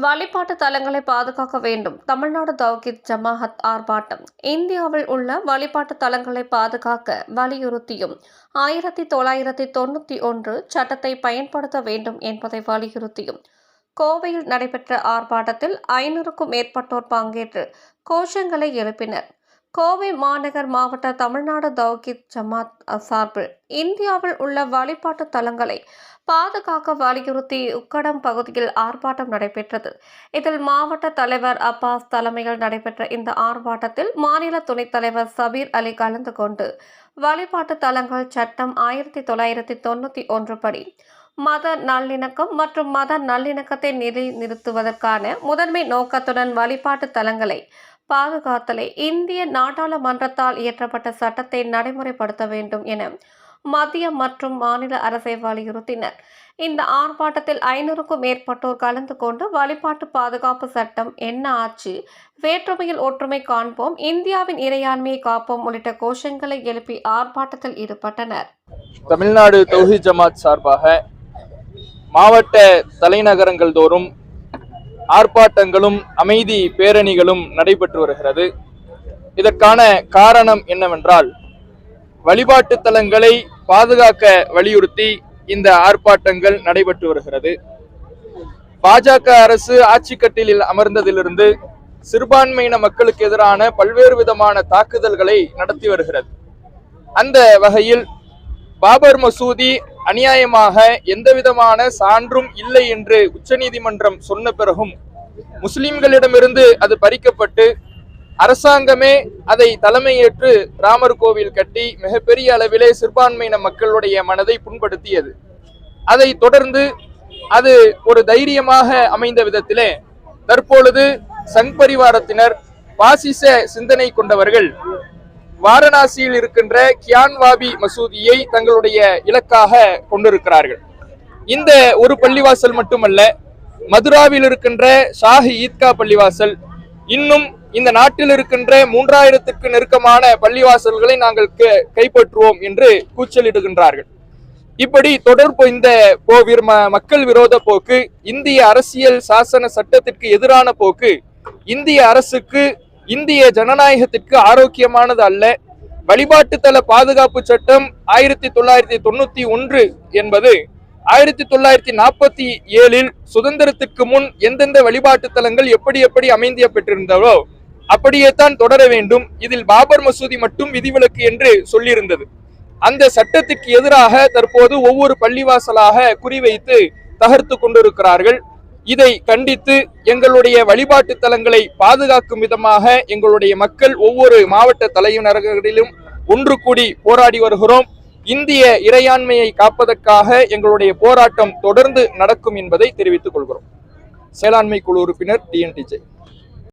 வழிபாட்டு தலங்களை பாதுகாக்க வேண்டும். தமிழ்நாடு தௌகித் ஜமாஹத் ஆர்ப்பாட்டம். இந்தியாவில் உள்ள வழிபாட்டு தலங்களை பாதுகாக்க வலியுறுத்தியும். ஆயிரத்தி தொள்ளாயிரத்தி தொண்ணூற்றி ஒன்று சட்டத்தை பயன்படுத்த வேண்டும் என்பதை வலியுறுத்தியும். கோவையில் நடைபெற்ற ஆர்ப்பாட்டத்தில் ஐநூறுக்கும் மேற்பட்டோர் பங்கேற்று கோஷங்களை எழுப்பினர். கோவை மாநகர் மாவட்ட தமிழ்நாடு தௌகித் ஜமாத் சார்பில் இந்தியாவில் உள்ள வழிபாட்டு தலங்களை பாதுகாக்க வலியுறுத்தி உக்கடம் பகுதியில் ஆர்ப்பாட்டம் நடைபெற்றது. இதில் மாவட்ட தலைவர் அப்பாஸ் தலைமையில் நடைபெற்ற இந்த ஆர்ப்பாட்டத்தில் மாநில துணைத் தலைவர் சபீர் அலி கலந்து கொண்டு வழிபாட்டு தலங்கள் சட்டம் ஆயிரத்தி தொள்ளாயிரத்தி தொண்ணூற்றி ஒன்று படி மத நல்லிணக்கம் மற்றும் மத நல்லிணக்கத்தை நிலைநிறுத்துவதற்கான முதன்மை நோக்கத்துடன் வழிபாட்டு தலங்களை பாதுகாத்தலை இந்திய நாடாளுமன்றத்தால் இயற்றப்பட்ட சட்டத்தை நடைமுறைப்படுத்த வேண்டும் என மத்திய மற்றும் மாநில அரசை வலியுறுத்தினர். இந்த ஆர்ப்பாட்டத்தில் ஐநூறுக்கும் மேற்பட்டோர் கலந்து கொண்டு வழிபாட்டு பாதுகாப்பு சட்டம் என்ன ஆச்சு வேற்றுமையில் ஒற்றுமை காண்போம் இந்தியாவின் இறையாண்மையை காப்போம் உள்ளிட்ட கோஷங்களை எழுப்பி ஆர்ப்பாட்டத்தில் ஈடுபட்டனர். தமிழ்நாடு தௌஹி ஜமாத் சார்பாக மாவட்ட தலைநகரங்கள் தோறும் ஆர்ப்பாட்டங்களும் அமைதி பேரணிகளும் நடைபெற்று வருகிறது. இதற்கான காரணம் என்னவென்றால் வழிபாட்டு தலங்களை பாதுகாக்க வலியுறுத்தி இந்த ஆர்ப்பாட்டங்கள் நடைபெற்று வருகிறது. பாஜக அரசு ஆட்சி கட்டிலில் அமர்ந்ததிலிருந்து சிறுபான்மையின மக்களுக்கு எதிரான பல்வேறு விதமான தாக்குதல்களை நடத்தி வருகிறது. அந்த வகையில் பாபர் மசூதி அநியாயமாக எந்தவிதமான சான்றும் இல்லை என்று உச்சநீதிமன்றம் சொன்ன பிறகும் முஸ்லிம்களிடமிருந்து அது பறிக்கப்பட்டு அரசாங்கமே அதை தலைமையேற்று ராமர் கோவில் கட்டி மிகப்பெரிய அளவிலே சிறுபான்மையின மக்களுடைய மனதை புண்படுத்தியது. அதை தொடர்ந்து அது ஒரு தைரியமாக அமைந்த விதத்திலே தற்பொழுது சங் பரிவாரத்தினர் பாசிச சிந்தனை கொண்டவர்கள் வாரணாசியில் இருக்கின்ற கியான்வாபி மசூதியை தங்களுடைய இலக்காக கொண்டிருக்கிறார்கள். இந்த ஒரு பள்ளிவாசல் மட்டுமல்ல மதுராவில் இருக்கின்ற ஷாஹி ஈத்கா பள்ளிவாசல் இன்னும் இந்த நாட்டில் இருக்கின்ற மூன்றாயிரத்துக்கு நெருக்கமான பள்ளிவாசல்களை நாங்கள் கைப்பற்றுவோம் என்று கூச்சலிடுகின்றார்கள். இப்படி தொடர்பு இந்த ம- மக்கள் விரோத போக்கு இந்திய அரசியல் சாசன சட்டத்திற்கு எதிரான போக்கு இந்திய அரசுக்கு இந்திய ஜனநாயகத்திற்கு ஆரோக்கியமானது அல்ல. வழிபாட்டுத்தல பாதுகாப்பு சட்டம் ஆயிரத்தி தொள்ளாயிரத்தி தொண்ணூத்தி ஒன்று என்பது ஆயிரத்தி தொள்ளாயிரத்தி நாற்பத்தி ஏழில் சுதந்திரத்திற்கு முன் எந்தெந்த வழிபாட்டு தலங்கள் எப்படி எப்படி அமைந்திய பெற்றிருந்ததோ அப்படியே தான் தொடர வேண்டும். இதில் பாபர் மசூதி மட்டும் விதிவிலக்கு என்று சொல்லியிருந்தது. அந்த சட்டத்திற்கு எதிராக தற்போது ஒவ்வொரு பள்ளிவாசலாக குறிவைத்து தகர்த்து கொண்டிருக்கிறார்கள். இதை கண்டித்து எங்களுடைய வழிபாட்டு தலங்களை பாதுகாக்கும் விதமாக எங்களுடைய மக்கள் ஒவ்வொரு மாவட்ட தலைநகர்களிலும் ஒன்று கூடி போராடி வருகிறோம். இந்திய இறையாண்மையை காப்பதற்காக எங்களுடைய போராட்டம் தொடர்ந்து நடக்கும் என்பதை தெரிவித்துக் கொள்கிறோம். செயலாண்மை குழு உறுப்பினர் டிஎன்டிஜே.